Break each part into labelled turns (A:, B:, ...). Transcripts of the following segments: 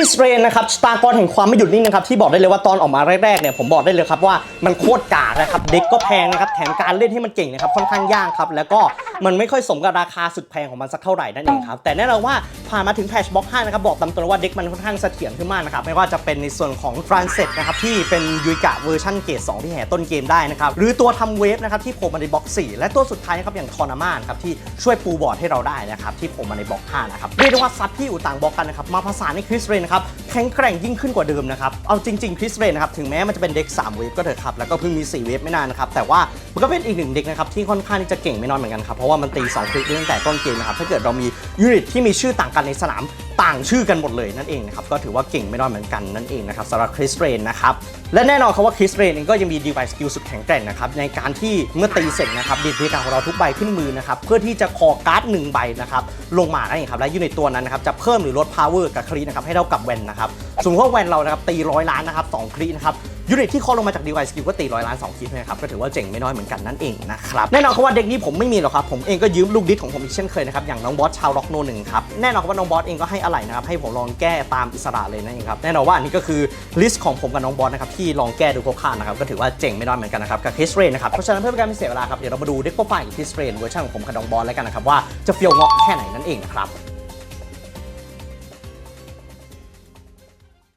A: ริสเรนนะครับสตาร์กรแห่งความไม่หยุดนิ่งนะครับที่บอกได้เลยว่าตอนออกมาแรกๆเนี่ยผมบอกได้เลยครับว่ามันโคตรกากนะครับเด็กก็แพงนะครับแถมการเล่นให้มันเก่งนะครับค่อนข้างยากครับแล้วก็มันไม่ค่อยสมกับราคาสุดแพงของมันสักเท่าไหร่นั่นเองครับแต่แน่นอนว่า ผ่านมาถึงแพชบล็อก5นะครับบอกตามตรงว่าเด็กมันค่อนข้างเสถียรขึ้นมากนะครับไม่ว่าจะเป็นในส่วนของฟรานเซตนะครับที่เป็นยูกะเวอร์ชันเกรด2ที่แห่ต้นเกมได้นะครับหรือตัวทำเวฟนะครับที่โผล่มาในบล็อก 4 และตัวสุดท้ายนะครับอย่างทอร์นามานครับที่ช่วยปูบอร์ดให้เราได้นะครับที่โผล่มาในบล็อก5นะครับเรียกได้ว่าซัดที่อยู่ต่างบล็อกกันนะครับมาผสานในคริสเรนนะครับแข็งแกร่งยิ่งขึ้นกว่าเดิมนะครับเอาจริงๆคริสเรนนะครับถึงแม้มันจะเป็นเด็ก3เวฟก็เถอะครับแล้วก็เพิ่งมี4เวฟไม่นานนะครับแต่ว่ามันก็เป็นอีกหนึ่งเด็กนะครับที่ค่อนข้างที่จะเก่งไม่น้อยเหมือนกันครับเพราะว่ามันตี2คลิกตั้งแต่ต้นเกมนะครับถ้าเกิดเรามี ยูนิตที่มีชื่อต่างกันในสนามต่างชื่อกันหมดเลยนั่นเองนะครับก็ถือว่าเก่งไม่น้อยเหมือนกันนั่นเองนะครับสำหรับคริสเรนนะครับและแน่นอนครับว่าคริสเรนเองก็ยังมีดีไวสกิลสุดแข็งแกร่งนะครับในการที่เมื่อตีเสร็จนะครับดีดเพการของเราทุกใบขึ้นมือนะครับเพื่อที่จะคอการ์ดหนึ่งใบนะครับลงมานั่นเองครับและยูนิตตัวนั้นนะครับจะเพิ่มหรือลด power กับครีนะครับให้เท่ากับแวนนะครับสมมติว่าแวนเรานะครับตีร้อยล้านนะครับสองครีนะครับ ยูนิตที่คอลงมาจากดีไวสกิลก็ตีร้อยล้าน2คลิปนะครับก็ถือว่าเจ๋งไม่น้อยเหมือนกันนั่นเองนะครับแน่นอนครับว่าเด็กนี้ผมไม่มีหรอกครับผมเองก็ยืมลูกดิสของผมอีกเช่นเคยนะครับอย่างน้องบอสชาวล็อกโนหนึ่งครับแน่นอนครับว่าน้องบอสเองก็ให้อะไรนะครับให้ผมลองแก้ตามอิสระเลยนั่นเองครับแน่นอนว่าอันนี้ก็คือลิสต์ของผมกับน้องบอสนะครับที่ลองแก้ดูคร่าวๆนะครับก็ถือว่าเจ๋งไม่น้อยเหมือนกันนะครับกับคริสเรนนะครับเพราะฉะนั้นเพื่อเป็นการไม่เสียเวลาครับเดี๋ยวเรามาดูเด็กโปรไฟล์ฮิสเรนเวอร์ชันของผมกับน้องบอสแล้วกันนะครับว่าจะเฟี้ยวเงาะแค่ไหนนั่นเองนะครับ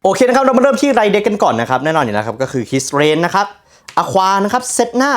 A: โอเคนะครับ เรามาเริ่มที่ไรเด็กกันก่อนนะครับ แน่นอนอยู่แล้วครับ ก็คือคิสเรนนะครับอะควานะครับ เซตหน้า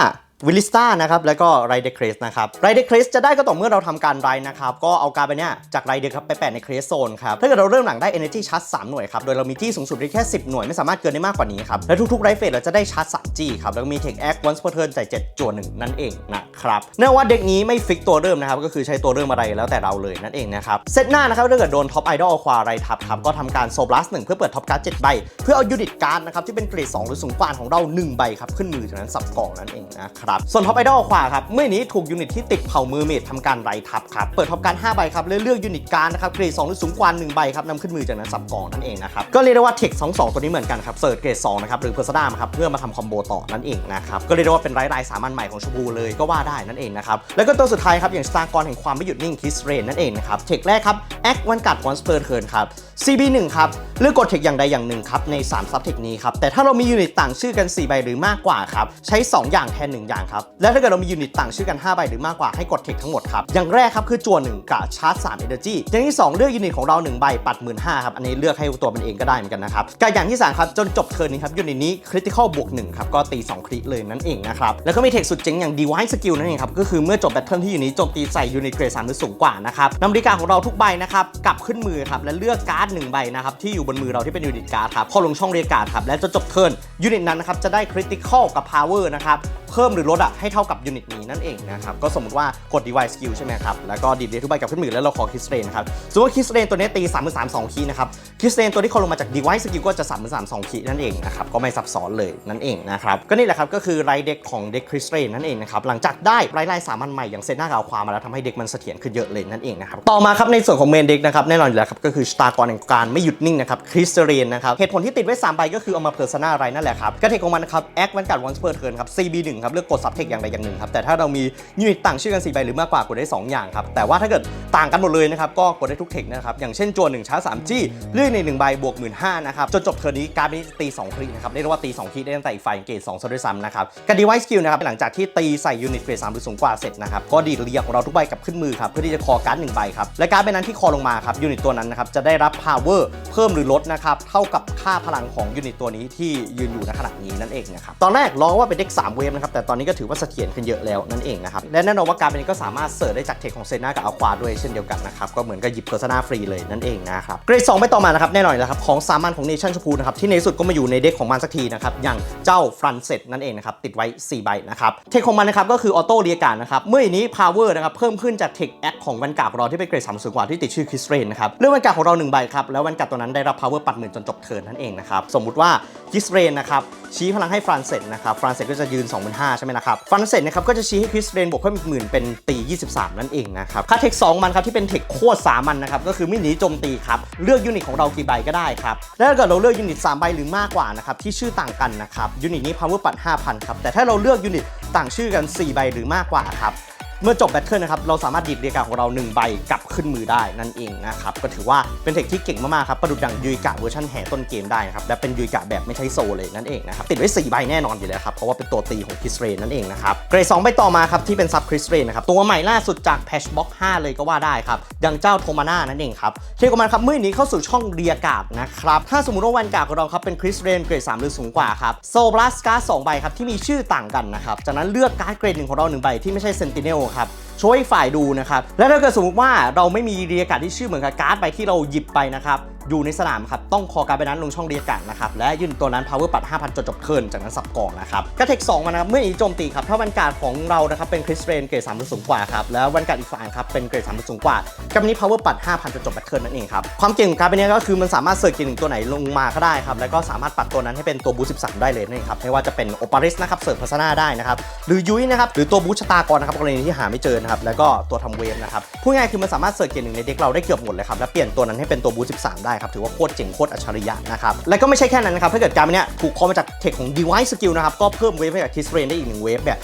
A: วิลิสตานะครับแล้วก็ไรเดครสนะครับไรเดครสจะได้ก็ต่อเมื่อเราทำการไรนะครับก็เอาการไปเนี้ยจากไรเดครับไปแปะในครสโซนครับถ้าเกิดเราเริ่มหลังได้ Energy Charge 3หน่วยครับโดยเรามีจี้สูงสุดได้แค่ 10 หน่วยไม่สามารถเกินได้มากกว่านี้ครับและทุกๆไรเฟสเราจะได้ชาร์จ3จี้ครับแล้วก็มี Tech Act once per turn จ่าย7จั่วหนึ่งนั่นเองนะครับเนื่องว่าเด็กนี้ไม่ฟิกตัวเริ่มนะครับก็คือใช้ตัวเริ่มอะไรแล้วแต่เราเลยนั่นเองนะครับเซตหน้านะครับถ้าเกิดโดนท็อปไอดอลควาไรทับครับก็ทำการโซบลัสหนึ่งเพื่อเปิดท็อปการ์ด7ใบเพื่อเอายูนิตการ์ดนะครับที่เป็นเกรด2หรือสูงกว่าของเรา1ใบครับขึ้นมือจากนั้นสับกล่องนั่นเองนะครับส่วนท็อปไอดอลควาครับเมื่อนี้ถูกยูนิตที่ติดเผามือเมดทำการไรทับครับเปิดท็อปการ์ด5ใบครับเลือกเลือกยูนิตการนะครับเกรด2หรือสูงกว่า1ใบครับนำขึ้นมือจากนั้นสับกล่องนั่นเองนะครับก็เรียกได้ว่าเทคสองสองตัวนี้เหมือนกันครับเสิร์ชเกรด2นะครับหรือเพอร์ซดาครับเพื่อมาทำคอมโบต่อนั่นเองนะครับก็เรียกได้ว่าเป็นไร้รายสามัญใหม่ของชมพูเลยก็ว่าได้นั่นเองนะครับแล้วก็ตัวสุดท้ายครับอย่างสตาร์กรแห่งความไม่หยุดนิ่งคิสเรนนั่นเองนะครับเทคแรกครับแอควันกัดวอนสเปอร์เทิร์นครับ CB1 ครับเลือกกดเทคอย่างใดอย่างหนึ่งครับใน3ซับเทคนี้ครับแต่ถ้าเรามียูนิตต่างชื่อกัน 4 ใบหรือมากกว่าครับใช้ 2 อย่างแทน 1 อย่างครับและถ้าเกิดเรามียูนิตต่างชื่อกัน 5 ใบหรือมากกว่าให้กดเทคทั้งหมดครับอย่างแรกครับคือจั่ว1กับชาร์จ3 Energy อย่างที่ 2 เลือกยูนิตของเรา 1 ใบปัด 1 5 0 0ครับอันนี้เลือกให้ตัวมันเองก็ได้เหมือนกันนะครับกับอย่างที่3ครับจนจบเทิร์นนี้ครับยูนิตนี้คริติคอลบวก1ครับก็ตี 2 คริเลยนั่นเองนะครับแล้วก็มีเทคสุดเจ๋งอย่าง Divine Skill นั่นเองครับก็คือเมื่อจบแบทเทิลที่ยูนิตโจมตีใส่ยูนิตเกรด3หรือสูงกว่านะครับนำนาฬิกาของเราทุกใบนะครับกลับขึ้นมือครับและเลือกการ์ดดหนึ่งใบนะครับที่อยู่บนมือเราที่เป็นยูนิตการ์ดครับพอลงช่องเรียกการ์ดครับและจะจบเทิร์นยูนิตนั้นนะครับจะได้คริติคอลกับพาวเวอร์นะครับเพิ่มหรือลดอะให้เท่ากับยูนิตนี้นั่นเองนะครับก็สมมติว่ากด Divine Skill ใช่ไหมครับแล้วก็ดีดเดทุกใบกับขึ้นมือแล้วเราขอคิสเรนครับสมมติว่าคิสเรนตัวนี้ตี3 3 2คีย์นะครับคิสเรนตัวที่เขาลงมาจาก Divine Skill ก็จะ3 3 2คีย์นั่นเองนะครับก็ไม่ซับซ้อนเลยนั่นเองนะครับก็นี่แหละครับก็คือไรเด็กของเด็กคริสเรนนั่นเองนะครับหลังจากได้ไรไล่สามัญใหม่อย่างเซนหน้ากับความมาแล้วทำให้เด็กมันเสถียรขึ้นเยอะเลยนั่นเองนะครับต่อมาครับในส่วนของเมนเด็กนะครับแน่นอนอยู่แล้วครับก็คือสตาร์กรแห่งการไม่หยุดนิ่งนะครับคริสเรนนะครับเหตุผลที่ติดไว้ 3 ใบก็คือเอามาเพอร์ซนาอะไรนั่นแหละครับกระเทคของมันนะครับแอควันกัดวันสเปอร์เทิร์นครับ CB1 ครับเลือกกดซับเทคอย่างใดอย่างหนึ่งครับแต่ถ้าเรามียูนิตต่างชื่อกัน4ใบหรือมากกว่ากดได้ 2 อย่างครับแต่ว่าถ้าเกิดต่างกันหมดเลยนะครับก็กดได้ทุกเทคนะครับอย่างเช่นจวน1ช้า3จี้เลือกใน1ใบบวก1 5นะครับจนจบเทิร์นนี้การ์ดนี้ตี2คลิกนะครับเรียกว่าตี2คลิกได้ตั้งแต่อีกฝ่ายเกรด2ซะด้วยซ้ำนะครับกับดีไวซ์สกิลนะครับหลังจากที่ตีใส่ยูนิตเกรด3หรือสูงกว่าเสร็จนะครับก็ดีดเรียกของเราทุกใบกับขึ้นมือครับเพื่อที่จะคอการ์ดหนึ่งใบครับและการ์ดใบนั้นที่คอลงมาครับยูนิตตัวนั้นนะครับจะได้รับพ power เพิ่มหรือลดนะครับเท่ากับค่าพลังของยูนิตตัวนี้ที่ยืนอยู่ในขณะนี้นั่นเองนะครับตอนแรกร้องว่าเป็นเด็ก3เวฟนะครับแต่ตอนนี้ก็ถือว่าเสถียรขึ้นเยอะแล้วนั่นเองนะครับและแน่นอนว่าการ์ดใบนี้ก็สามารถเสิร์ชได้จากเทคของเซนากับอควาด้วยเช่นเดียวกันนะครับก็เหมือนกับหยิบเพอร์ซนาฟรีเลยนั่นเองนะครับเกรด2ไปต่อมานะครับแน่นอนอยู่แล้วครับของสามัญของเนชั่นชพูนะครับที่ในสุดก็มาอยู่ในเด็กของมันสักทีนะครับอย่างเจ้าฟรันเซตนั่นเองนะครับติดไว้ 4 ใบนะครับเทคของมันนะครับก็คือออโต้เรียการนะครับเมื่อนี้พาวเวอร์นะครับเพิ่มขึ้นจากเทคแอคของวันกาของเราที่เป็นเกรดสามสูงกว่าที่ติดชื่อคริสเรนนะครับเรื่องวันกาของเราหนึ่งครับ แล้ววันกาตัวนั้นได้รับพาวเวอร์ปัดหมื่นจนจบเทิร์นนั่นเองนะครับ สมมุติว่าคริสเรนนะครับ ชี้พลังให้ฟรันเซตนะครับ ฟรันเซตก็จะยืน 2 5 0 0ใช่ไหมนะครับฟรันเซตนะครับก็จะชี้ให้คริสเรนบวกเพิ่มอีกหมื่นเป็นตี 23 นั่นเองนะครับ ค่าเทค 2 มันครับที่เป็นเทคโคตรสามัญนะครับ ก็คือไม่หนีโจมตีครับ เลือกยูนิตของเรากี่ใบก็ได้ครับแล้วถ้าเกิดเราเลือกยูนิต3ใบหรือมากกว่านะครับที่ชื่อต่างกันนะครับยูนิตนี้ power ปัด5,000ครับแต่ถ้าเราเลือกยูนิตต่างชื่อกัน 4 ใบหรือมากกว่าครับ เมื่อจบแบทเทิลนะครับเราสามารถดีดเรียกาของเรา1ใบกลับขึ้นมือได้นั่นเองนะครับก็ถือว่าเป็นเทคที่เก่งมากๆครับประดุดดังยุยกะเวอร์ชันแห่ต้นเกมได้นะครับและเป็นยุยกะแบบไม่ใช้โซเลยนั่นเองนะครับติดไว้4ใบแน่นอนอยู่แล้วครับเพราะว่าเป็นตัวตีของคริสเรนนั่นเองนะครับเกรด2ใบต่อมาครับที่เป็นซับคริสเรนนะครับตัวใหม่ล่าสุดจากแพชบ็อก5เลยก็ว่าได้ครับดังเจ้าโทมาน่านั่นเองครับเทคของมันครับเมื่อนี้เข้าสู่ช่องเรียกาดนะครับถ้าสมมติว่าวันกาของเราครับเป็นคริสเรนเกรด3หรือสูงกว่าครับโซบลัสการ์ดสองใบครับที่มีชื่อต่างกันนะครับจากนั้นเลือกการ์ดเกรดหนึ่งของเราหนึ่งใบที่ไม่ใช่เซนติเนลครับช่วยฝ่ายดูนะครับ และถ้าเกิดสมมติว่าเราไม่มีเรียกกาศที่ชื่อเหมือนกับการ์ดไปที่เราหยิบไปนะครับ อยู่ในสนามครับต้องคอการ์ดใบนั้นลงช่องเรียกการ์ดนะครับและยื่นตัวนั้น power ปัด 5,000จนจบเทิร์นจากนั้นสับกองนะครับกระเทค2มานะครับเมื่อนี้โจมตีครับถ้าวันการของเรานะครับเป็นคริสเรนเกรด3หรือสูงกว่าครับแล้ววันการอีกฝ่ายครับเป็นเกรด3หรือสูงกว่ากับนี้ power ปัด 5,000จนจบแบทเทิร์นนั่นเองครับความเก่งของการ์ดใบนี้ก็คือมันสามารถเสิร์ฟเกรดหนึ่งตัวไหนลงมาก็ได้ครับแล้วก็สามารถปัดตัวนั้นให้เป็นตัวบูส13 ได้เลยนั่นเองครับไม่ว่าจะเป็นโอปาริสนะครับเสิร์ฟพัสนาได้นะครับหรือยุ้ยนะครับหรือตัวบูชตากรนะครับกรณีที่หาไม่เจอนะครับแล้วก็ตัวทำเวฟนะครับพูดง่ายคือมันสามารถเสิร์ฟเกรดหนึ่งในเด็กเราได้เกือบหมดเลยครับและเปลี่ยนตัวนั้นให้เป็นตัวบู13ได้ครับ ถือว่าโคตรเจ๋งโคตรอัจฉริยะนะครับ และก็ไม่ใช่แค่นั้นนะครับ ถ้าเกิดการ์ดเนี้ยถูกคอมาจากเทคของ Device Skill นะครับ ก็เพิ่มเวฟให้กับคิสเรนได้อีกหนึ่งเวฟแบบ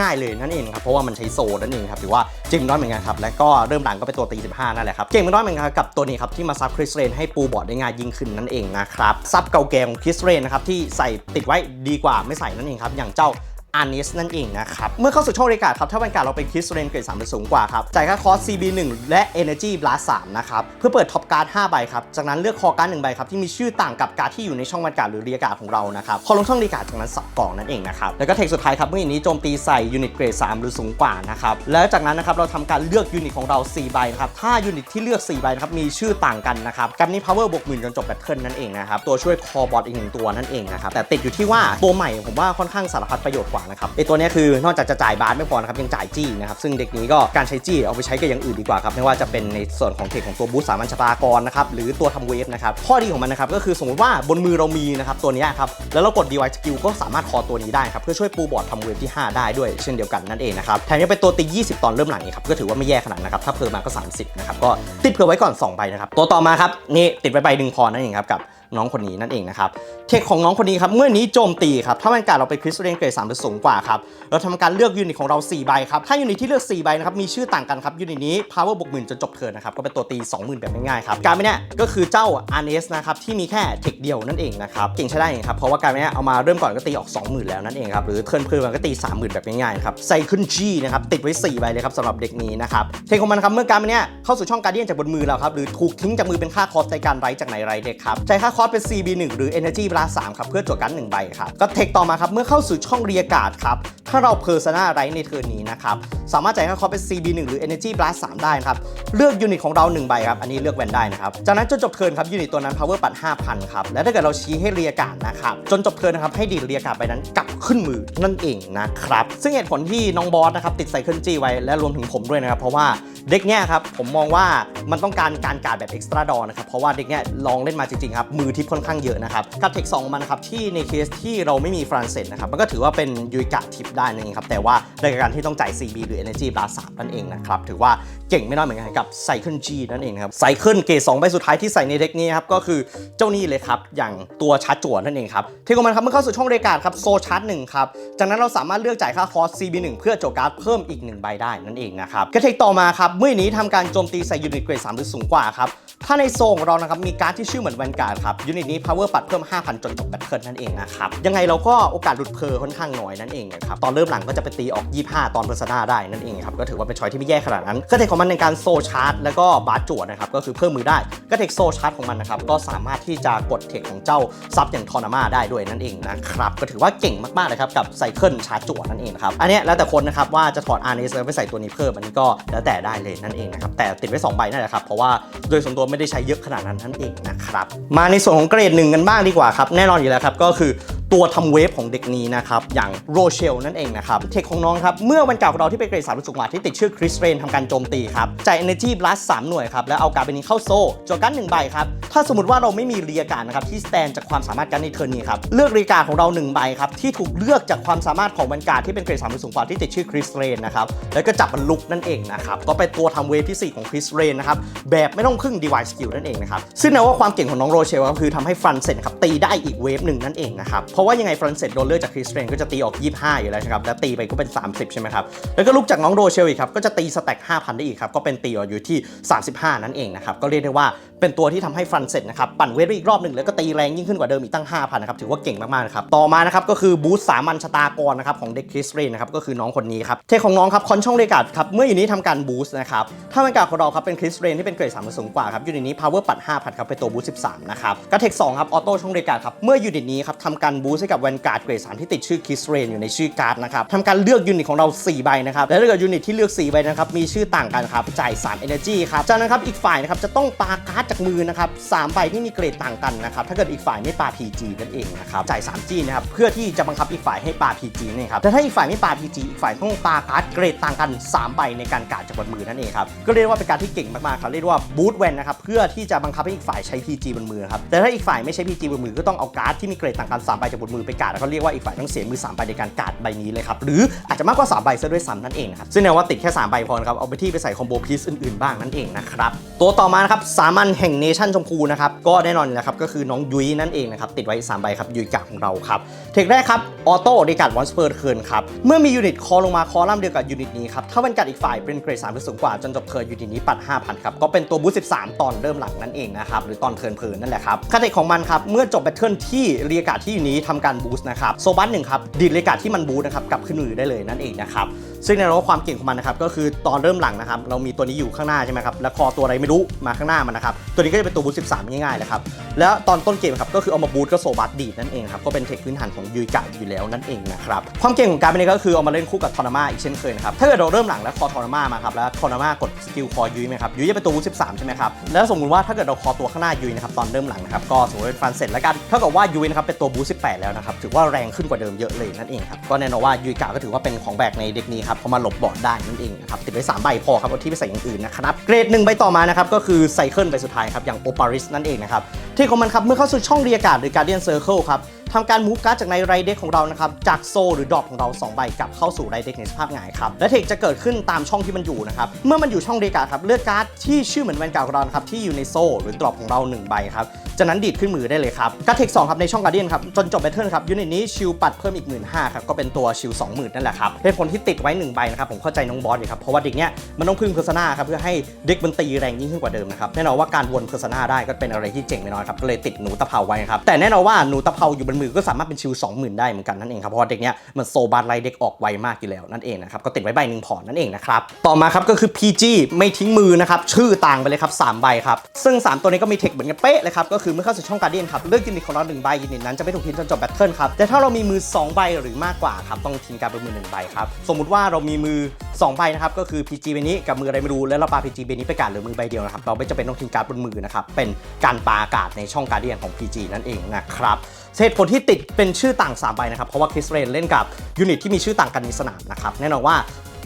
A: ง่ายๆเลยนั่นเองครับ เพราะว่ามันใช้โซนั่นเองครับถือว่าเจ๋งน้อยเหมือนกันครับ และก็เริ่มหลังก็เป็นตัวตี 15 นั่นแหละครับเก่งน้อยเหมือนกันกับตัวนี้ครับที่มาซับคริสเรนให้ปูบอร์ดได้ง่ายยิ่งขึ้นนั่นเองนะครับซับเก่าแก่ของคริสเรนนะครับที่ใส่ติดไว้ดีกว่าไม่ใส่นั่นเองครับอย่างเจ้า อานิสนั่นเองนะครับ เมื่อเข้าสู่ช่องเรียกาดครับถ้าวันการเราเป็นคริสเรนเกรด3หรือสูงกว่าครับ จ่ายค่าคอส CB1 และ Energy Blast 3นะครับ เพื่อเปิดท็อปการ์ด5ใบครับ จากนั้นเลือกคอการ์ด1ใบครับ ที่มีชื่อต่างกับการ์ดที่อยู่ในช่องวันการหรือเรียกาดของเรานะครับพอลงช่องเรียกาดจากนั้นสับกล่องนั่นเองนะครับแล้วก็เทคสุดท้ายครับเมื่อนี้โจมตีใส่ยูนิตเกรด3หรือสูงกว่านะครับแล้วจากนั้นนะครับเราทำการเลือกยูนิตของเรา4ใบครับถ้ายูนิตที่เลือก4ใบนะครับมีชื่อต่างกันนะครับกับนี้ power บวกหมื่นจนจบแบทเทิลนั่นเองนะครับตัวช่วยคอบอทอีกหนึ่งตัวนั่นเองนะครับแต่ติดอยู่ที่ว่าตัวใหม่ผมว่าค่อนข้างสารพัดประโยชน์กว่านะครับไอตัวนี้คือนอกจากจะจ่ายบาสไม่พอนะครับยังจ่ายจี้นะครับซึ่งเด็กนี้ก็การใช้จี้เอาไปใช้กับอย่างอื่นดีกว่าครับไม่ว่าจะเป็นในส่วนของเทคของตัวบูสสามัญชะตากรนะครับหรือตัวทำเวฟนะครับข้อดีของมันนะครับก็คือสมมติว่าบนมือเรามีนะครับตัวนี้ครับแล้วเรากด device skill ก็สามารถคอตัวนี้ได้ครับเพื่อช่วยปูบอร์ดทำเวฟที่ 5 ได้ด้วยเช่นเดียวกันนั่นเองนะครับแถมยังเป็นตัวตี 20 ตอนเริ่มหลังอีกครับก็ถือว่าไม่แย่ขนาดนะครับถ้าเพิ่มมาก็ 30นะครับก็ติดเผื่อไว้ก่อน2ใบนะครับตัวต่อมาครับนี่ติดไว้ใบหนึ่งพอนั่นเองครับกับ น้องคนนี้นั่นเองนะครับเทคของน้องคนนี้ครับเมื่อนี้โจมตีครับถ้ามันการเราเป็นคริสเตียนเกรด3หรือสูงกว่าครับเราทำการเลือกยูนิตของเรา4ใบครับถ้ายูนิตที่เลือก4ใบนะครับมีชื่อต่างกันครับยูนิตนี้ power บวกหมื่นจนจบเทิร์นนะครับก็เป็นตัวตี 20,000 แบบง่ายๆครับการไม่เนี่ยก็คือเจ้า a r n e s นะครับที่มีแค่เทคเดียวนั่นเองนะครับเก่งใช้ได้ครับเพราะว่าการไม่เนี่ยเอามาเริ่มก่อนก็ตีออก 20,000 แล้วนั่นเองครับหรือเทิร์นเพิ่มมันก็ตี 30,000 แบบง่ายๆครับใส่ขึ้นจีนะครับติดไว้4ใบเลยครับสำหรับเด็กนี้นะครับเทคของมันครับเมื่อการไม่เนี่ยเข้าสู่ช่องการเดียนจากบนมือเราครับหรือถูกทิ้งจากมือเป็นค่าคอสในการไรจากไหนไรเด็กครับใช้ค่าคอสเป็น CB1 หรือ Energy Blast 3ครับเพื่อจวดกัน1ใบครับก็เทคต่อมาครับเมื่อเข้าสู่ช่องเรียกาดครับถ้าเราเพอร์ซนาไรในเทิร์นนี้นะครับ สามารถจ่ายค่าคอสเป็น CB1 หรือ Energy Blast 3ได้นะครับ เลือกยูนิตของเรา 1 ใบครับ อันนี้เลือกแวนได้นะครับ จากนั้นจนจบเทิร์นครับยูนิตตัวนั้น power ปัด 5,000 ครับ และถ้าเกิดเราชี้ให้เรียกาดนะครับ จนจบเทิร์นนะครับ ให้ดีดเรียกาดใบนั้นกลับขึ้นมือนั่นเองนะครับ ซึ่งเหตุผลที่น้องบอสนะครับติดไซเคิลจี้ไว้และรวมถึงผมด้วยนะครับเพราะว่าเด็กเนี้ยครับผมมองว่ามันต้องการการการแบบเอ็กซ์ตร้าดอนะครับเพราะว่าเด็กเนี้ยลองเล่นมาจริงๆครับมือทิปค่อนข้างเยอะนะครับกับเทคสองมันนะครับที่ในเคสที่เราไม่มีฟรานเซนนะครับมันก็ถือว่าเป็นยูกะทิปได้นั่นเองครับแต่ว่าในการที่ต้องจ่าย CB หรือ Energy Blast 3นั่นเองนะครับ ถือว่าเก่งไม่น้อยเหมือนกันกับไซเคิล G นั่นเองครับไซเคิลเกรด2ใบสุดท้ายที่ใส่ในเด็กนี้ครับ ก็คือเจ้านี่เลยครับ อย่างตัวชาร์จจั่วนั่นเองครับเทคของมันครับเมื่อเข้าสู่ช่องเรกาดครับโซชาร์จหนึ่งครับ จากนั้นเราสามารถเลือกจ่ายค่าคอส CB 1 เพื่อโจวการ์ดเพิ่มอีกหนึ่งใบได้นั่นเองนะครับกระเทคต่อมาครับเมื่อนี้ทำการโจมตีใส่ยูนิตเกรด3หรือสูงกว่าครับถ้าในโซงเรานะครับมีการ์ดที่ชื่อเหมือนแวนการ์ดครับยูนิตนี้ power ปัดเพิ่ม 5,000 จนจบแบทเทิลนั่นเองนะครับยังไงเราก็โอกาสหลุดเพอค่อนข้างน้อยนั่นเองนะครับตอนเริ่มหลังก็จะไปตีออก 25 ตอนเพอร์ซนาได้นั่นเองครับก็ถือว่าเป็นช้อยที่ไม่แย่ขนาดนั้นก็เทคของมันในการโซชาร์จแล้วก็บาร์จั่วนะครับก็คือเพิ่มมือได้ก็เทคโซชาร์จของมันนะครับก็สามารถที่จะกดเทคของเจ้าซับอย่างทอร์นามาได้ด้วยนั่นเองนะครับก็ถือว่าเก่งมากๆเลยครับกับไซเคิลชาร์จจั่วนั่นเองนะครับอันนี้แล้วแต่คนนะครับว่าจะถอดอาร์เนสแล้วไปใส่ตัวนี้เพิ่มอันนี้ก็แล้วแต่ได้เลยนั่นเองนะครับแต่ติดไว้2ใบนั่นแหละครับเพราะว่าโดยส่วนตัวไม่ได้ใช้เยอะขนาดนั้นนั่นเองนะครับมาในส่วนของเกรดหนึ่งกันบ้างดีกว่าครับแน่นอนอยู่แล้วครับก็คือ ตัวทำเวฟของเด็กนี้นะครับ อย่างโรเชลนั่นเองนะครับเทคของน้องครับ เมื่อวันเก่าของเราที่เป็นเกรดสามสุกว่าที่ติดชื่อคริสเรนทำการโจมตีครับจ่าย Energy Blast 3 หน่วยครับ แล้วเอาการ์ดนี้เข้าโซ่จวกันหนึ่งใบครับ ถ้าสมมติว่าเราไม่มีเรียการนะครับที่สแตนจากความสามารถการในเทิร์นนี้ครับเลือกเรียการของเราหนึ่งใบครับที่ถูกเลือกจากความสามารถของวันการที่เป็นเกรดสามสูงกว่าที่ติดชื่อคริสเรนนะครับแล้วก็จับมันลุกนั่นเองนะครับก็เป็นตัวทำเวฟที่สี่ของคริสเรนนะครับแบบไม่ต้องพึ่ง Device Skill นั่นเองนะครับซึ่งแนว่าความเก่งของน้องโรเชลก็คือทำให้ฟันเซนครับตีได้อีกเวฟหนึ่งนั่นเองนะครับราะว่ายังไงฟรอนเซตโดนเลือกจากคริสเรนก็จะตีออก 25 อยู่แล้วใช่ไหมครับแล้วตีไปก็เป็น 30 ใช่ไหมครับ แล้วก็ลุกจากน้องโรเชลอีกครับก็จะตีสแต็ก5,000 ได้อีกครับก็เป็นตีออกอยู่ที่ 35 นั่นเองนะครับก็เรียกได้ว่าเป็นตัวที่ทำให้ฟรอนเซตนะครับปั่นเวทไปอีกรอบหนึ่งแล้วก็ตีแรงยิ่งขึ้นกว่าเดิมอีกตั้ง 5,000นะครับถือว่าเก่งมากๆนะครับต่อมานะครับก็คือบูสสามัญชะตากรนะครับของเด็กคริสเรนนะครับก็คือน้องคนนี้ครับเทคของน้องครับคอนช่องเรกาดครับเมื่ออยู่นี้ทำการบูสนะครับถ้าเป็นการของเราครับเป็นคริสเรนที่เป็นเกรด3สูงกว่าครับยูนิตนี้ power ปัด5,000ครับเป็นตัวบูสต์13นะครับก็เทค2ครับออโต้ช่องเรกาดครับเมื่อยูนิตนี้ครับทำการบูสต์ให้กับแวนการ์ดเกรด3ที่ติดชื่อคิสเรนอยู่ในชื่อการ์ดนะครับทำการเลือกยูนิตของเรา 4 ใบนะครับ และถ้าเกิดยูนิตที่เลือก 4 ใบนะครับ มีชื่อต่างกันครับ จ่าย 3 energy ครับ จากนั้นครับ อีกฝ่ายนะครับ จะต้องปาการ์ดจากมือนะครับสามใบที่มีเกรดต่างกันนะครับ ถ้าเกิดอีกฝ่ายไม่ปา PG นั่นเองนะครับ จ่าย 3G นะครับ เพื่อที่จะบังคับอีกฝ่ายให้ปา PG นี่ครับ แต่ถ้าอีกฝ่ายไม่ปา PG อีกฝ่ายต้องปาการ์ดเกรดต่างกัน 3 ใบในการการดจากบนมือนั่นเองครับ ก็เรียกว่าเป็นการที่เก่งมากๆครับ เรียกว่าบูทแวนนะครับ เพื่อที่จะบังคับให้อีกฝ่ายใช้ PG บนมือครับ แต่ถ้าอีกฝ่ายไม่ใช้ PG บนมือก็ต้องเอาการ์ดที่มีเกรดต่างกัน3ใบจากากบนมือไปกาดแล้วก็เรียกว่าอีกฝ่ายต้องเสียมือ3ใบในการกาดใบนี้เลยครับ หรืออาจจะมากกว่า 3 ใบซะด้วยซ้ำนั่นเองครับซึ่งแนวว่าติดแค่ 3 ใบพอนะครับ เอาไปที่ไปใส่คอมโบพีซอื่นๆบ้างนั่นเองนะครับ ตัวต่อมานะครับสามัญแห่งเนชั่นชมพูนะครับ ก็แน่นอนนะครับก็คือน้องยุ้ยนั่นเองนะครับติดไว้ 3 ใบครับยุ้ยกากของเราครับเทคแรกครับออโต้เดการ์ดวอนสเปอร์เคิร์นครับเมื่อมียูนิตคอลงมาคอลัมน์เดียวกับยูนิตนี้ครับถ้าเป็นการดอีกฝ่ายเป็นเกรด3หรือสูงกว่าจนจบเทิร์นยูนิตนี้ปัด5,000ครับก็เป็นตัวบูสต์13 ตอนเริ่มหลังนั่นเองนะครับหรือตอนเทิร์นเพลินนั่นแหละครับคาเทคของมันครับเมื่อจบแบทเทิลที่เรียกาดที่อยู่นี้ทำการบูสต์นะครับโซบัสหนึ่งครับดีดเลกาดที่มันบูสต์นะครับกลับขึ้นมือได้เลยนั่นเองนะครับซึ่งในระความเก่งของมันนะครับก็คือตอนเริ่มหลังนะครับเรามีตัวนี้อยู่ข้างหน้าใช่ไหมครับแล้วคอตัวอะไรไม่รู้มาข้างหน้ามันนะครับตัวนี้ก็จะเป็นตัวบูสต์13 ง่ายๆเลยครับแล้วตอนต้นเกมครับก็คือเอามาบูสก็โซบัสดีดนั่นเองครับก็เป็นเทคพื้นฐานของยูกะอยู่แล้วนั่นเองนะครับความเก่งของการเป็นนี้ก็คือเอามาเล่นคู่กับทอร์นาม่าอีกเช่นเคยนะครับถ้าเกิดเราเริ่มหลังแล้วคอทอร์นาม่ามาครับแล้วทอร์นาม่ากดสกิลคอยุยไหมครับยุยจะเป็นตัวบูสต์13 ใช่ไหมครับแล้วสมมติว่าถ้าเกิดเราคอตัวข้างหน้ายุยนะครับตอนเริ่มหลังนะครับก็สมมติเป็นฟันเสร็จแล้วกันเท่ากับว่ายุยนะครับเป็นตัวบูสต์18 แล้วนะครับถือว่าแรงขึ้นกว่าเดิมเยอะเลยนั่นเองครับก็แน่นอนว่ายุยกะก็ถือว่าเป็นของแบกในเด็กนี้ครับเพรามาหลบบอร์ดได้นั่นเองนะครับติดไว้3ใบพอครับเอาที่ไปใส่อย่างอื่นนะครับเกรดหนึ่งใบต่อมานะครับก็คือไซเคิลใบสุดท้ายครับอย่างโอปาริสนั่นเองนะครับที่ของมันครับเมื่อเข้าสู่ช่องเรียกาศหรือการเดียนเซอร์เคิลครับทำการมูฟการ์ดจากในไรเด็กของเรานะครับจากโซหรือดรอปของเรา2ใบกลับเข้าสู่ไรเด็กในสภาพหงายครับและเทคจะเกิดขึ้นตามช่องที่มันอยู่นะครับเมื่อมันอยู่ช่องเรียกาศครับเลือกการ์ดที่ชื่อเหมือนแวนการ์ดของเรานะครับที่อยู่ในโซหรือดรอปของเรา1ใบครับ จากนั้นดีดขึ้นมือได้เลยครับการ์ดเทคสครับในช่องการเดียนครับจนจบแบทเทิลครับยูนิตนี้ชิลปัดเพิ่มอีก1 5ื่นครับก็เป็นตัวชิลสองหมื่นนั่นแหละครับเป็นผลที่ติดไว้1ใบนะครับผมเข้าใจน้องบอสอยู่ครับเพราะว่าเด็กเนี้ยมันต้องพึ่งเพอร์ซนาครับเพื่อให้เด็กมันตีแรงยิ่งขึ้นกว่าเดิมนะครับแน่นอนว่าการวนเพอร์ซนาได้ก็เป็นอะไรที่เจ๋งไม่น้อยครับก็เลยติดหนูตะเภาไว้ครับแต่แน่นอนว่าหนูตะเภาอยู่บนมือก็สามารถเป็นชิล20,000ได้เหมือนกันนั่นเองครับเพราะว่าเด็กเนี้ยมันโซบาร์ไลเด็กออกไวมากอยู่แล้วนั่นเองนะครับก็ติดไว้ใบหนึ่งพอนั่นเองนะครับต่อมาครับก็คือ PG ไม่ทิ้งมือนะครับชื่อต่างไปเลยครับ3ใบครับซึ่ง 3 ตัวนี้ก็มีเทคเหมือนกันเป๊ะเลยครับก็คือเมื่อเข้าสู่ช่องการเดียนครับ เลือกยูนิตของเราหนึ่งใบยูนิตนั้นจะไม่ถูกทิ้งจนจบแบทเทิลครับ แต่ถ้าเรามีมือ 2 ใบหรือมากกว่าครับต้องทิ้งการเป็นมือหนึ่งใบครับ สมมุติว่าเรามีมือ 2 ใบนะครับก็คือ PG ใบนี้กับมืออะไรไม่รู้แล้วเราปา PG ใบนี้ไปการเหลือมือใบเดียวนะครับเราไม่จำเป็นต้องทิ้งการ์ดบนมือนะครับเป็นการปาอากาศในช่องการเดียนของ PG นั่นเองนะครับเหตุผลที่ติดเป็นชื่อต่าง3ใบนะครับเพราะว่าคริสเรนเล่นกับยูนิตที่มีชื่อต่างกันในสนามนะครับแน่นอนว่า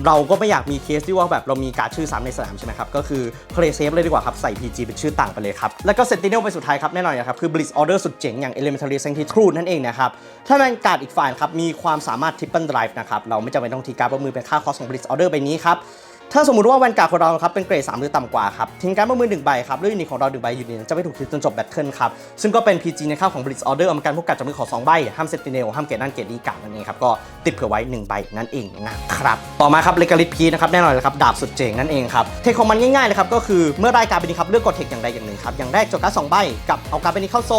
A: เราก็ไม่อยากมีเคสที่ว่าแบบเรามีการชื่อ3ในสนามใช่ไหมครับ ก็คือเพลย์เซฟเลยดีกว่าครับ ใส่ PG เป็นชื่อต่างไปเลยครับ แล้วก็เซนติเนลไปสุดท้ายครับ แน่นอนนะครับ คือ Blitz Order สุดเจ๋งอย่าง Elementary Sanctitude นั่นเองนะครับ ถ้ามันการ์ดอีกฝ่ายครับมีความสามารถ Triple Drive นะครับเราไม่จำเป็นต้องทีการดบนมือเป็นค่าคอสของ Blitz Order ไปนี้ครับ ถ้าสมมติว่าแวนการ์ดของเราครับเป็นเกรด3หรือต่ำกว่าครับทิ้งการดมือหนึ่งใบครับด้วยยูนิตของเราหนึ่งใบยูนิตนั้นจะไม่ถูกทิ้งจนจบแบทเทิลครับซึ่งก็เป็น PG ในข้าวของ Blitz Order เอามาการพวกกัดจากมือของสองใบห้ามเซติเนลห้ามเกรดนั่นเกรดดีการ์ดนั่นเองครับก็ติดเผื่อไว้หนึ่งใบนั่นเองนะครับต่อมาครับเลกาลิพีนะครับแน่นอนเลยครับดาบสุดเจ๋งนั่นเองครับเทคของมันง่ายๆเลยครับก็คือเมื่อได้การ์ดใบนี้ครับเลือกกดเทคอย่างใดอย่างหนึ่งครับอย่างแรกจดการ์ดสองใบกับเอาการ์ดใบนี้เข้าโซ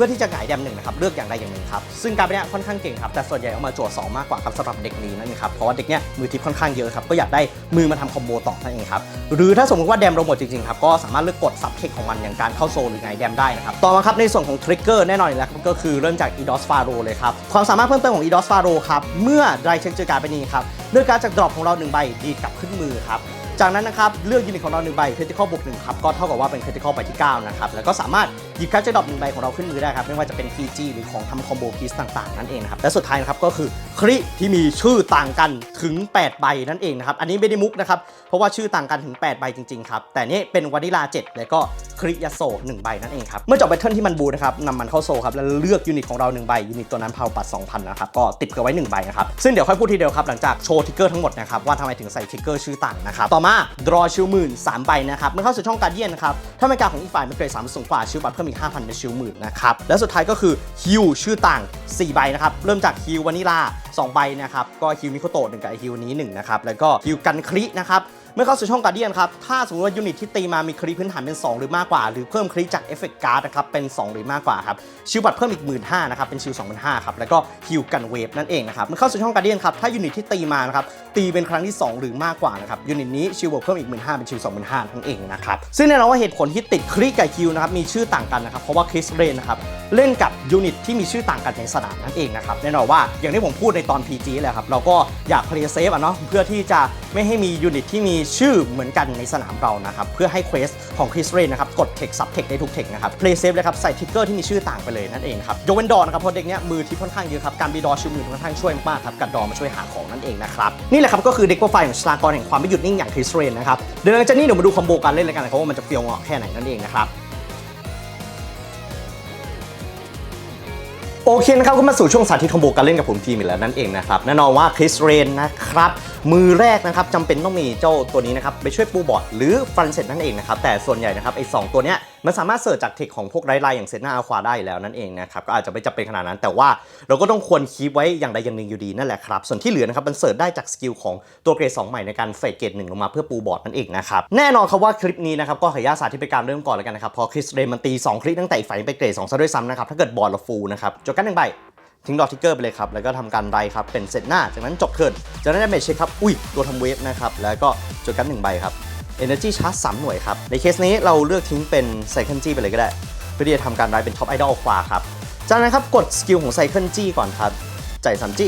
A: พื่อที่จะหงายแดมหนึ่งนะครับเลือกอย่างใดอย่างหนึ่งครับซึ่งการเป็นเนี้ยค่อนข้างเก่งครับแต่ส่วนใหญ่เอามาจั่วสองมากกว่าครับสำหรับเด็กนี้นั่นเองครับเพราะว่าเด็กเนี้ยมือทิพย์ค่อนข้างเยอะครับก็อยากได้มือมาทำคอมโบต่อนั่นเองครับหรือถ้าสมมติว่าแดมเราหมดจริงๆครับก็สามารถเลือกกดซับเทคของมันอย่างการเข้าโซลหรือไงแดมได้นะครับต่อมาครับในส่วนของทริกเกอร์แน่นอนอยู่แล้วครับก็คือเริ่มจาก EDOS f a r o เลยครับความสามารถเพิ่มเติมของ EDOS f a r o ครับเมื่อได้เช็คเจอการไปนี้ครับเลือกการจากดรอปของเราหนึ่งใบดีดกลับขึ้นมือครับจากนั้นนะครับเลือกยูนิตของเราหนึ่งใบ critical บวกหนึ่งครับก็เท่ากับว่าเป็น critical ไปที่9นะครับแล้วก็สามารถ หยิบการ์ดจากดรอปหนึ่งใบของเราขึ้นมือได้ครับ ไม่ว่าจะเป็น PG หรือของทำคอมโบพีซต่างๆ นั่นเองนะครับ และสุดท้ายนะครับก็คือคริที่มีชื่อต่างกันถึง 8 ใบนั่นเองนะครับ อันนี้ไม่ได้มุกนะครับ เพราะว่าชื่อต่างกันถึง 8 ใบจริงๆครับ แต่นี่เป็นวานิลา 7 แล้วก็คริยาโซ1ใบนั่นเองครับ เมื่อจบแบทเทิลที่มันบูนะครับนำมันเข้าโซครับแล้วเลือกยูนิตของเรา1ใบยูนิตตัวนั้นเผาปัด2,000นะครับก็ติดกันไว้1ใบนะครับซึ่งเดี๋ยวค่อยพูดทีเดียวครับหลังจากโชว์ทิกเกอร์ทั้งหมดนะครับว่าทำไมถึงใส่ทิกเกอร์ชื่อต่างนะครับต่อมา draw ชิลหมื่นสามใบนะครับเมื่อเข้าสู่ช่องการเดียนนะครับถ้าเป็นการของอีกฝ่ายมันเกรดสามสูงกว่าชิลบัตเพิ่มอี5,000เป็นชิลหมื่นนะครับ แล้วสุดท้ายก็คือฮิวชื่อต่าง 4 ใบนะครับ เริ่มจากฮิววานิลา 2 ใบนะครับ ก็ฮิวมิโคโตะหนึ่งกับฮิวนี้1นะครับ แล้วก็ฮิวกันครินะครับเมื่อเข้าสู่ช่องการเดียนครับ ถ้าสมมติว่ายูนิตที่ตีมามีคริพื้นฐานเป็น 2 หรือมากกว่า หรือเพิ่มคริจากเอฟเฟกต์การ์ดนะครับ เป็น 2 หรือมากกว่าครับ ชิลบัตรเพิ่มอีก 1 5ื่นนะครับ เป็นชิล25,000ครับ แล้วก็ฮิวกันเวฟนั่นเองนะครับ เมื่อเข้าสู่ช่องการเดียนครับ ถ้ายูนิตที่ตีมานะครับตีเป็นครั้งที่ 2 หรือมากกว่านะครับยูนิตนี้ชิลบวกเพิ่มอีก 1 5ื่นเป็นชิล25,000ทั้งเองนะครับซึ่งแน่นอนว่าเหตุผลที่ติดคริกับฮิวนะครับมีชื่อต่างกันนะครับเพราะว่าคริสเรนนะครับเล่นกับยูนิตที่มีชื่อต่างกันในสนามนั่นเองนะครับแน่นอนว่าอย่างที่ผมพูดในตอน PG แหละครับเราก็อยากเพลย์เซฟอะเนาะเพื่อที่จะไม่ให้มียูนิตที่มีชื่อเหมือนกันในสนามเรานะครับเพื่อให้เควสของคริสเรนนะครับกดเทคซับเทคได้ทุกเทคนะครับเพลย์เซฟเลยครับใส่ทิกเกอร์ที่มีชื่อต่างไปเลยนั่นเองครับยกเว้นดอนะครับเพราะเด็กเนี้ยมือที่ค่อนข้างเยอะครับการบีดอชิมือค่อนข้างช่วยมากครับกัดดอมาช่วยหาของนั่นเองนะครับนี่แหละครับก็คือเด็กโปรไฟล์ของสลากรแห่งความไม่หยุดนิ่งอย่างคริสเรนนะครับเดี๋ยวหลังจากนี้เดี๋ยวมาดูคอมโบการเล่นเลยกันนะครับว่ามันจะเฟี้ยวเงาะแค่ไหนนั่นเองนะครับโอเคนะครับก็มาสู่ช่วงสาธิตคอมโบการเล่นกับผมทีมอีกแล้วนั่นเองนะครับแน่นอนว่าคริสเรนนะครับมือแรกนะครับจำเป็นต้องมีเจ้าตัวนี้นะครับไปช่วยปูบอร์ดหรือฟันเซ็ตนั่นเองนะครับแต่ส่วนใหญ่นะครับไอ้สองตัวเนี้ยมันสามารถเสิร์ชจากเทคของพวกไรไลอย่างเซตหน้าอาควาได้แล้วนั่นเองนะครับก็อาจจะไม่จำเป็นขนาดนั้น แต่ว่าเราก็ต้องควรคีบไว้อย่างใดอย่างหนึ่งอยู่ดีนั่นแหละครับส่วนที่เหลือนะครับมันเสิร์ชได้จากสกิลของตัวเกรด2ใหม่ในการเฟดเกรดหนึ่งลงมาเพื่อปูบอร์ดนั่นเองนะครับแน่นอนครับว่าคลิปนี้นะครับก็ขออนุญาตสาธิตเป็นการเริ่มก่อนแล้วกันนะครับพอคริสเรมันตีสองคลิกตั้งแต่ฝ่ายไปเกรดสองซะด้วยซ้ำนะครับถ้าเกิดบอร์ดเราฟูลนะครับจดกันหนึ่งใบ ทิ้งดอททิกเกอร์ไปเลยครับ แล้วก็ทำการไรครับ เป็นเซตหน้า จากนั้นจบเทิร์นจากนั้นได้เมจเช็คครับ อุ้ย ตัวทำเวฟนะครับ แล้วก็จดกันหนึ่งใบครับ Energy Charge 3หน่วยครับ ในเคสนี้เราเลือกทิ้งเป็น Cycle G ไปเลยก็ได้ เพื่อที่จะทำการไรเป็นท็อปไอดอลขวาครับ จากนั้นครับกดสกิลของ Cycle G ก่อนครับจ่าย3 G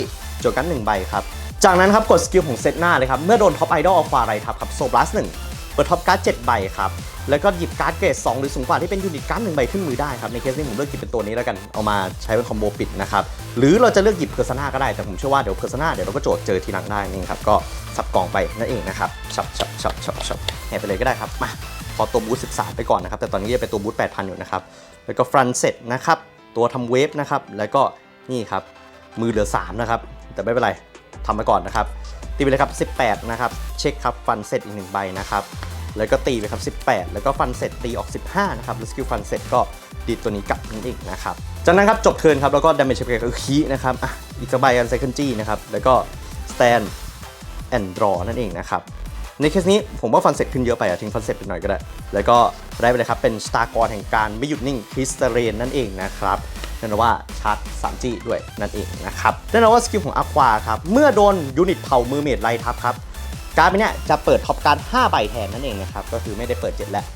A: จดกัน1ใบครับ จากนั้นครับกดสกิลของเซตหน้าเลยครับ เมื่อโดนท็อปไอดอลขวาไรทับครับโซบลัส1 เปิดท็อปการ์ด7ใบครับ แล้วก็หยิบการ์ดเกรด2หรือสูงกว่าที่เป็นยูนิตการ์ดหนึ่งใบขึ้นมือได้ครับ ในเคสนี้ผมเลือกหยิบเป็นตัวนี้แล้วกัน เอามาใช้เป็นคอมโบปิดนะครับ หรือเราจะเลือกหยิบเพอร์ซนาก็ได้ แต่ผมเชื่อว่าเดี๋ยวเพอร์ซนาเดี๋ยวเราก็โจทย์เจอทีหลังได้นี่ครับ ก็สับกล่องไปนั่นเองนะครับชับชับชับชับชับแห่ไปเลยก็ได้ครับ มา พอตัวบูท13 ไปก่อนนะครับ แต่ตอนนี้ยังเป็นตัวบูท8,000อยู่นะครับ แล้วก็ฟรันเซ็ตนะครับ ตัวทำเวฟนะครับ แล้วก็นี่ครับ มือเหลือ3นะครับ แต่ไม่เป็นไรทำไปก่อนนะครับ ตีไปเลยครับ 18 นะครับ เช็คครับฟันเซ็ตอีกหนึ่งใบนะครับ แล้วก็ตีไปครับ 18 แล้วก็ฟันเซ็ตตีออก 15 นะครับแล้วสกิลฟันเซ็ตก็ดีดตัวนี้กลับนั่นเองนะครับ จากนั้นครับจบเทิร์นครับแล้วก็ดาเมจเช็คก็คือคีนะครับอะอีกสักใบกันไซเคิลจี้นะครับแล้วก็สแตนแอนด์รอนั่นเองนะครับในเคสนี้ผมว่าฟันเซ็ตขึ้นเยอะไปอะทิ้งฟันเซ็ตไปหน่อยก็ได้ แล้วก็ได้ไปเลยครับเป็นสตาร์กรแห่งการไม่หยุดนิ่งคริสเตเรนนั่นเองนะครับ แน่นอนว่าชาร์จ 3G ด้วยนั่นเองนะครับแน่นอนว่าสกิลของอควาครับ เมื่อโดนยูนิตเผามือเมดไล่ทับครับ การ์ดใบเนี้ยจะเปิดท็อปการ์ด5ใบแทนนั่นเองนะครับ ก็คือไม่ได้เปิด 7 แล้ว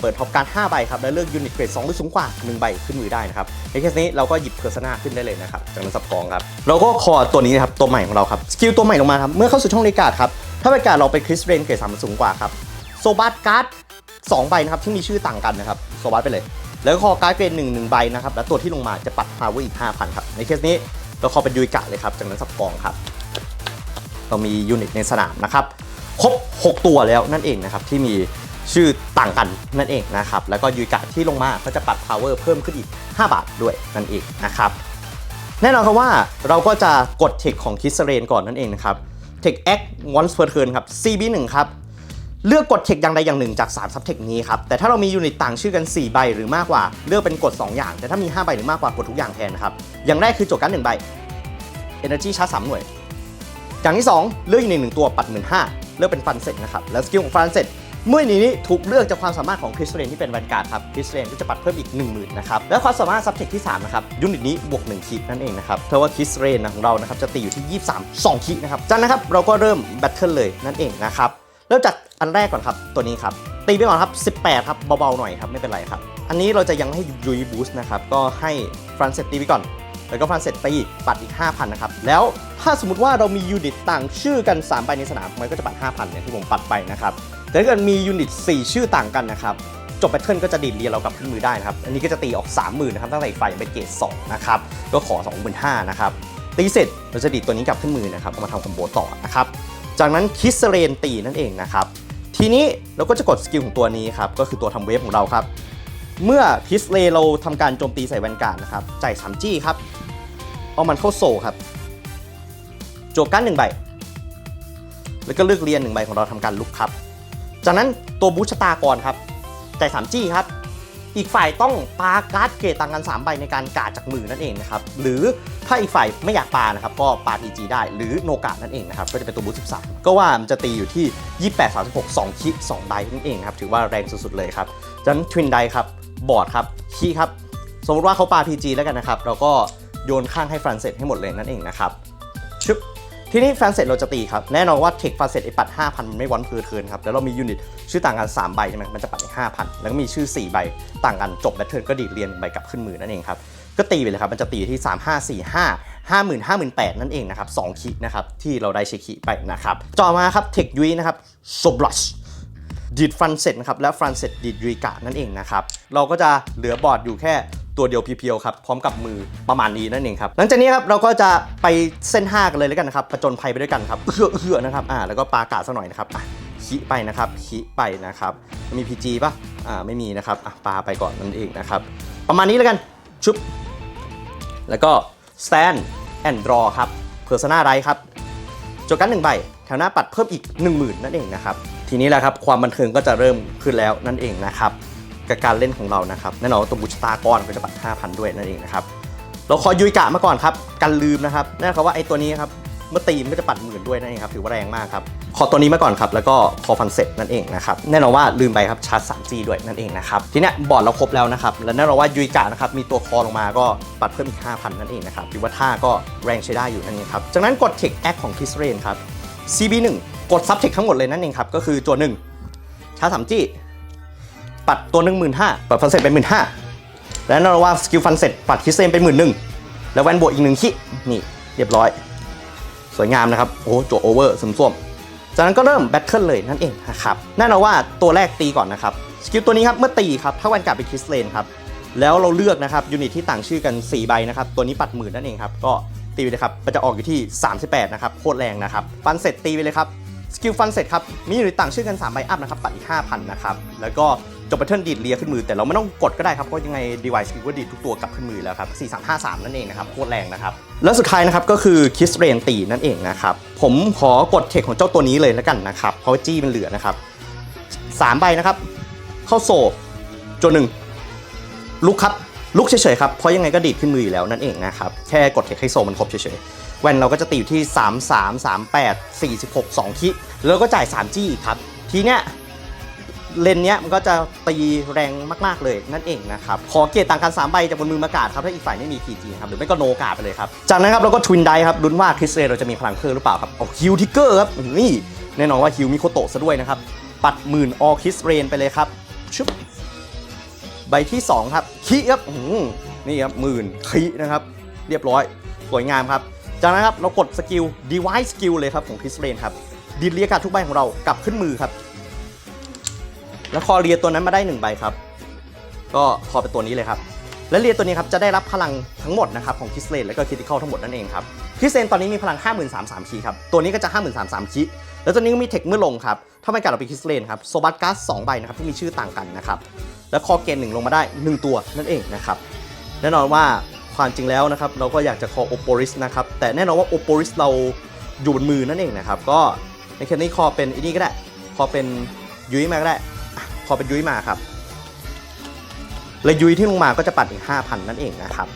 A: เปิดท็อปการ์ด5ใบครับ แล้วเลือกยูนิตเกรด2หรือสูงกว่า 1 ใบขึ้นมือได้นะครับ ในเคสนี้เราก็หยิบเพอร์ซนาขึ้นได้เลยนะครับ จากนั้นสับกองครับ เราก็คอตัวนี้นะครับ ตัวใหม่ของเราครับ สกิลตัวใหม่ลงมาครับ เมื่อเข้าสู่ช่องในกาดครับ ถ้าเป็นกาดเราเป็นคริสเรนเกรด3สูงกว่าครับโซบัสการ์ด2ใบนะครับที่มีชื่อต่างกันนะครับโซบัสไปเลย แล้วก็คอการ์ดเกรด1 1ใบนะครับ แล้วตัวที่ลงมาจะปัดพาวเวอร์อีก 5,000 ครับ ในเคสนี้เราคอเป็นยูอิกะเลยครับ จากนั้นสับกองครับ เรามียูนิตในสนามนะครับ ครบ 6 ตัวแล้วนั่นเองนะครับ ที่มีชื่อต่างกันนั่นเองนะครับ แล้วก็ยูกะที่ลงมาก็จะปัด power เพิ่มขึ้นอีก 5 บาทด้วยนั่นเองนะครับแน่นอนครับว่าเราก็จะกดเทคของคิสเรนก่อนนั่นเองนะครับเทค X once per turn ครับ CB1 ครับ เลือกกดเทคอย่างใดอย่างหนึ่งจาก3ซับเทคนี้ครับ แต่ถ้าเรามียูนิตต่างชื่อกัน 4 ใบหรือมากกว่า เลือกเป็นกด 2 อย่าง แต่ถ้ามี 5 ใบหรือมากกว่ากดทุกอย่างแทนนะครับ อย่างแรกคือโจทย์การด1ใบ Energy ชาร์จ3หน่วย อย่างที่ 2 เลือกอีกหนึ่งตัวปัดหมื่นห้าเลือกเป็นฟันเซ็ตนะครับ แล้วสกิลของฟันเซ็ตเมื่อนี้นี้ถูกเลือกจากความสามารถของคริสเรนที่เป็นแวนการ์ดครับคริสเรนก็จะปัดเพิ่มอีก 1 0,000นะครับ และความสามารถซับเทคที่3นะครับยูนิตนี้บวก1คีนั่นเองนะครับเพราะว่าคริสเรนของเรานะครับจะตีอยู่ที่ 23 2คีนะครับจากนั้นครับเราก็เริ่มแบทเทิลเลยนั่นเองนะครับ เริ่มจากอันแรกก่อนครับ ตัวนี้ครับ ตีไปก่อนครับ 18 ครับ เบาๆหน่อยครับ ไม่เป็นไรครับ อันนี้เราจะยังไม่ให้ยุยบูสต์นะครับ ก็ให้ฟันเซตตีไปก่อน แล้วก็ฟันเสร็จตีปัดอีก 5,000 นะครับ แล้วถ้าสมมติว่าเรามียูนิตต่างชื่อกัน 3 ใบในสนามมันก็จะปัด 5,000เนี่ยที่ผมปัดไปนะครับ แต่ถ้าเกิดมียูนิต 4 ชื่อต่างกันนะครับ จบแพทเทิร์นก็จะดีดเรียเรากลับขึ้นมือได้นะครับ อันนี้ก็จะตีออก 30,000นะครับตั้งแต่อีกฝ่ายเป็นเกรด2นะครับ ก็ขอ 25,000นะครับ ตีเสร็จเราจะดีดตัวนี้กลับขึ้นมือนะครับเอามาทำคอมโบต่อนะครับ จากนั้นคิสเรนตีนั่นเองนะครับ ทีนี้เราก็จะกดสกิลของตัวนี้ครับ ก็คือตัวทำเวฟของเราครับ เมื่อคิสเรเราทำการโจมตีใส่แวนการ์ดนะครับ จ่าย3จี้ครับ เอามันเข้าโซครับ โจกกันหนึ่งใบ แล้วก็เลือกเรียนหนึ่งใบของเราทำการลุกครับ จากนั้นตัวบูชตากรครับ จ่ายสามจี้ครับ อีกฝ่ายต้องปาการ์ดเกรดต่างกัน3ใบในการกาดจากมือนั่นเองนะครับหรือถ้าอีกฝ่ายไม่อยากปานะครับก็ปา PG ได้หรือโนกาดนั่นเองนะครับก็จะเป็นตัวบูท13 ก็ว่ามันจะตีอยู่ที่ 28 36 2คิ2ใบนั่นเองครับถือว่าแรงสุดๆเลยครับจากนั้นทวินไดครับบอร์ดครับคีครับสมมติว่าเขาปา PG แล้วกันนะครับเราก็โยนข้างให้ฟรันเซตให้หมดเลยนั่นเองนะครับชึบ ทีนี้แฟนเสร็จเราจะตีครับ แน่นอนว่าเทคฟาเสร็จไอปัด 5,000 มันไม่วันเพอร์เทิร์นครับ แล้วเรามียูนิตชื่อต่างกัน 3 ใบใช่ไหมมันจะปัดอีก5,000 แล้วก็มีชื่อ 4 ใบ ต่างกันจบแบทเทิร์นก็ดีดเรียนใบกลับขึ้นมือนั่นเองครับ ก็ตีไปเลยครับ มันจะตีที่ 3 5 4 5 50,000 58,000 นั่นเองนะครับ2คินะครับที่เราได้เชคิไปนะครับต่อมาครับเทคยุ้ยนะครับโซบลัชดีดฟันเซ็ตนะครับและฟันเซ็ตดีดรีกานั่นเองนะครับเราก็จะเหลือบอร์ดอยู่แค่ ตัวเดียวเพียวๆครับพร้อมกับมือประมาณนี้นั่นเองครับหลังจากนี้ครับเราก็จะไปเส้น5กันเลยแล้วกันนะครับผจญภัยไปด้วยกันครับเอื้อเอื้อนะครับอ่าแล้วก็ปากาสักหน่อยนะครับขีไปนะครับขีไปนะครับมี PG ป่ะอ่าไม่มีนะครับอะปาไปก่อนนั่นเองนะครับประมาณนี้แล้วกันชุบแล้วก็ stand and draw ครับ persona right ครับจดกันหนึ่งใบแถวหน้าปัดเพิ่มอีก 1 0,000 นั่นเองนะครับทีนี้แหละครับความบันเทิงก็จะเริ่มขึ้นแล้วนั่นเองนะครับ กับการเล่นของเรานะครับแน่นอนว่าตัวบุชตาก้อนก็จะปัด5,000 ด้วยนั่นเองนะครับเราขอยุยกะมาก่อนครับกันลืมนะครับนั่นคือว่าไอ้ตัวนี้ครับเมื่อตีมก็จะปัดหมื่นด้วยนั่นเองครับถือว่าแรงมากครับขอตัวนี้มาก่อนครับแล้วก็คอฟันเซ็ตนั่นเองนะครับแน่นอนว่าลืมไปครับชาร์จ 3G ด้วยนั่นเองนะครับทีเนี้ยบอร์ดเราครบแล้วนะครับและแน่นอนว่ายุยกะนะครับมีตัวคอลงมาก็ปัดเพิ่มอีก5,000 นั่นเองนะครับถือว่าท่าก็แรงใช้ได้อยู่นั่นเองครับจากนั้นกดเทคแอคของคิสเรนครับ CB1 กดซับเทคทั้งหมดเลยนั่นเองครับก็คือตัวหนึ่งชาร์จ 3G ปัดตัวหนึ่งหมื่นห้าปัดฟันเซ็ตเป็นหมื่นห้าและแน่นอนว่าสกิลฟันเซ็ตปัดคิสเรนเป็นหมื่นหนึ่งแล้วแวนโบอีกหนึ่งคินี่เรียบร้อย สวยงามนะครับ โอ้โหจั่วโอเวอร์สมส้วมจากนั้นก็เริ่มแบทเทิลเลยนั่นเองนะครับแน่นอนว่าตัวแรกตีก่อนนะครับสกิลตัวนี้ครับเมื่อตีครับถ้าแวนกลับไปคิสเลนครับแล้วเราเลือกนะครับยูนิตที่ต่างชื่อกัน 4 ใบนะครับตัวนี้ปัดหมื่นนั่นเองครับก็ตีไปเลยครับมันจะออกอยู่ที่ 38 นะครับโคตรแรงนะครับฟันเสร็จตีไปเลยครับสกิลฟันเสร็จครับมียูนิตต่างชื่อกัน 3 ใบอัพนะครับปัดอีก 5,000 นะครับแล้วก็ จบแบทเทิลดีดเลียขึ้นมือแต่เราไม่ต้องกดก็ได้ครับเพราะยังไงดีไวสกิลก็ดีดทุกตัวกลับขึ้นมือแล้วครับ 4353 นั่นเองนะครับโคตรแรงนะครับ แล้วสุดท้ายนะครับก็คือคิสเรนตีนั่นเองนะครับ ผมขอกดเทคของเจ้าตัวนี้เลยแล้วกันนะครับเพราะจี้มันเหลือนะครับสามใบนะครับ เข้าโซจนหนึ่งลุกครับลุกเฉยๆครับเพราะยังไงก็ดีดขึ้นมืออยู่แล้วนั่นเองนะครับแค่กดเทคให้โซมันครบเฉยๆแวนเราก็จะตีอยู่ที่ 3 3 3 8 46 2คิแล้วก็จ่าย3จี้อีกครับทีเนี้ย เลนเนี้ยมันก็จะตีแรงมากๆเลยนั่นเองนะครับ ขอเกตต่างกัน3ใบจากบนมือมากาดครับ ถ้าอีกฝ่ายไม่มี PG ครับ หรือไม่ก็โนกาดไปเลยครับ จากนั้นครับเราก็ทวินไดครับลุ้นว่าคริสเรเราจะมีพลังเพิ่มหรือเปล่าครับเอาฮิวทิกเกอร์ครับนี่แน่นอนว่าฮิวมิโคโตะซะด้วยนะครับ ปัดหมื่นออคิสเรนไปเลยครับชุบใบที่2ครับคีครับนี่ครับหมื่นคีนะครับเรียบร้อยสวยงามครับจากนั้นครับเรากดสกิล Device Skill เลยครับของคริสเรนครับดีดเรียการทุกใบของเรากลับขึ้นมือครับ แล้วคอเรียตัวนั้นมาได้1ใบครับ ก็คอเป็นตัวนี้เลยครับ และเรียตัวนี้ครับจะได้รับพลังทั้งหมดนะครับของคิสเลนและก็คิติคอลทั้งหมดนั่นเองครับคิสเลนตอนนี้มีพลัง 53,3คีครับ ตัวนี้ก็จะ 53,3คีแล้วตัวนี้ก็มีเทคเมื่อลงครับ ถ้าไม่กัดเราไปคิสเลนครับโซบัตการ์ด2ใบนะครับที่มีชื่อต่างกันนะครับ และคอเกณฑ์หนึ่งลงมาได้ 1 ตัวนั่นเองนะครับ แน่นอนว่าความจริงแล้วนะครับเราก็อยากจะคอโอโปริสนะครับ แต่แน่นอนว่าโอโปริสเราอยู่บนมือนั่นเองนะครับ ก็ในเคสนี้คอเป็นอันนี้ก็ได้ คอเป็นยุ้ยมาก็ได้ อเป็นยุ้ยมาครับ และยุ้ยที่ลงมาก็จะปัดอีก5,000 นั่นเองนะครับ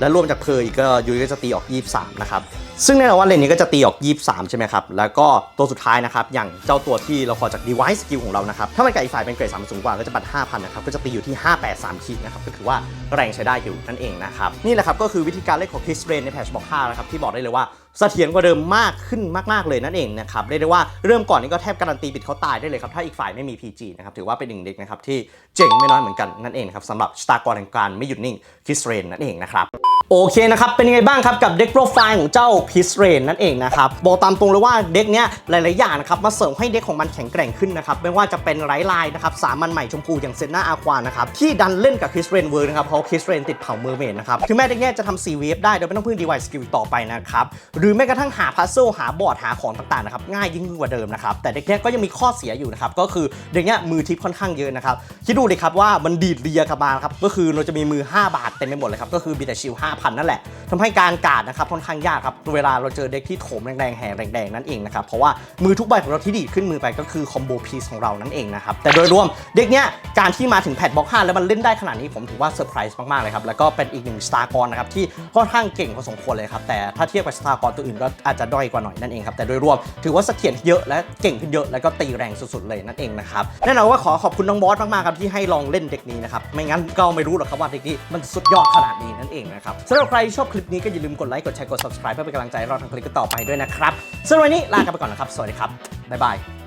A: และรวมจากเพออีกก็ยุ้ยก็จะตีออก 23 นะครับ ซึ่งแน่นอนว่าเลนนี้ก็จะตีออก 23 ใช่ไหมครับ แล้วก็ตัวสุดท้ายนะครับ อย่างเจ้าตัวที่เราขอจาก device skill ของเรานะครับ ถ้ามันกับอีกฝ่ายเป็นเกรด3สูงกว่าก็จะปัด 5,000 นะครับ ก็จะตีอยู่ที่ 583คีนะครับ ก็คือว่าแรงใช้ได้อยู่นั่นเองนะครับ นี่แหละครับก็คือวิธีการเล่นของ Kiss Rain ในแพทชบอก5นะครับที่บอกได้เลยว่า เสถียรกว่าเดิมมากขึ้นมากๆเลยนั่นเองนะครับเรียกได้ว่าเริ่มก่อนนี้ก็แทบการันตีปิดเขาตายได้เลยครับถ้าอีกฝ่ายไม่มี PG นะครับถือว่าเป็นหนึ่งเด็กนะครับที่เจ๋งไม่น้อยเหมือนกันนั่นเองครับสำหรับสตาร์กรแห่งการไม่หยุดนิ่ง Kiss Rain นั่นเองนะครับโอเคนะครับ เป็นยังไงบ้างครับกับเด็กโปรไฟล์ของเจ้าพิสเรนนั่นเองนะครับ บอกตามตรงเลยว่าเด็กเนี้ยหลาย ๆ อย่างนะครับ มาเสริมให้เด็กของมันแข็งแกร่งขึ้นนะครับ ไม่ว่าจะเป็นไร้ลายนะครับ สามัญใหม่ชมพูอย่างเซนนาอาควานะครับ ที่ดันเล่นกับคริสเรนเวิร์นะครับ เพราะคริสเรนติดเผาเมอร์เมดนะครับ ถึงแม้เด็กเนี้ยจะทำซีเวฟได้โดยไม่ต้องพึ่งดีไวสกิลต่อไปนะครับหรือแม้กระทั่งหาพัซเซิลหาบอร์ดหาของต่างๆนะครับง่ายยิ่งกว่าเดิมนะครับแต่เด็กเนี้ยก็ยังมีข้อเสียอยู่นะครับก็คือเด็กเนี้ยมือทิปค่อนข้างเยอะนะครับคิดดูเลยครับว่ามันดีดเรียกลับมาครับก็คือเราจะมีมือ 5 บาทเต็มไปหมดเลยครับก็คือบีแต่ชิล5,000 นั่นแหละทำให้การการ์ดนะครับค่อนข้างยากครับเวลาเราเจอเด็กที่โถมแรงๆแห่แรงๆนั่นเองนะครับเพราะว่ามือทุกใบของเราที่ดีดขึ้นมือไปก็คือคอมโบพีซของเรานั่นเองนะครับแต่โดยรวมเด็กเนี้ยการที่มาถึงแพทบ็อก5แล้วมันเล่นได้ขนาดนี้ผมถือว่าเซอร์ไพรส์มากๆเลยครับแล้วก็เป็นอีกหนึ่งสตาร์กรนะครับที่ค่อนข้างเก่งพอสมควรเลยครับแต่ถ้าเทียบกับสตาร์กรตัวอื่นก็อาจจะด้อยกว่าหน่อยนั่นเองครับแต่โดยรวมถือว่าเสถียรเยอะและเก่งขึ้นเยอะแล้วก็ตีแรงสุดๆเลยนั่นเองนะครับแน่นอนว่าขอขอบคุณน้องบอสมากๆครับที่ให้ลองเล่นเด็กนี้นะครับไม่งั้นก็ไม่รู้หรอกครับว่าเด็กนี้มันสุดยอดขนาดนี้นั่นเองนะครับสำหรับใครชอบคลิปนี้ก็อย่าลืมกดไลค์กดแชร์กด subscribe เพื่อเป็นกำลังใจเราทำคลิปต่อไปด้วยนะครับสำหรับวันนี้ลากันไปก่อนนะครับสวัสดีครับบ๊ายบาย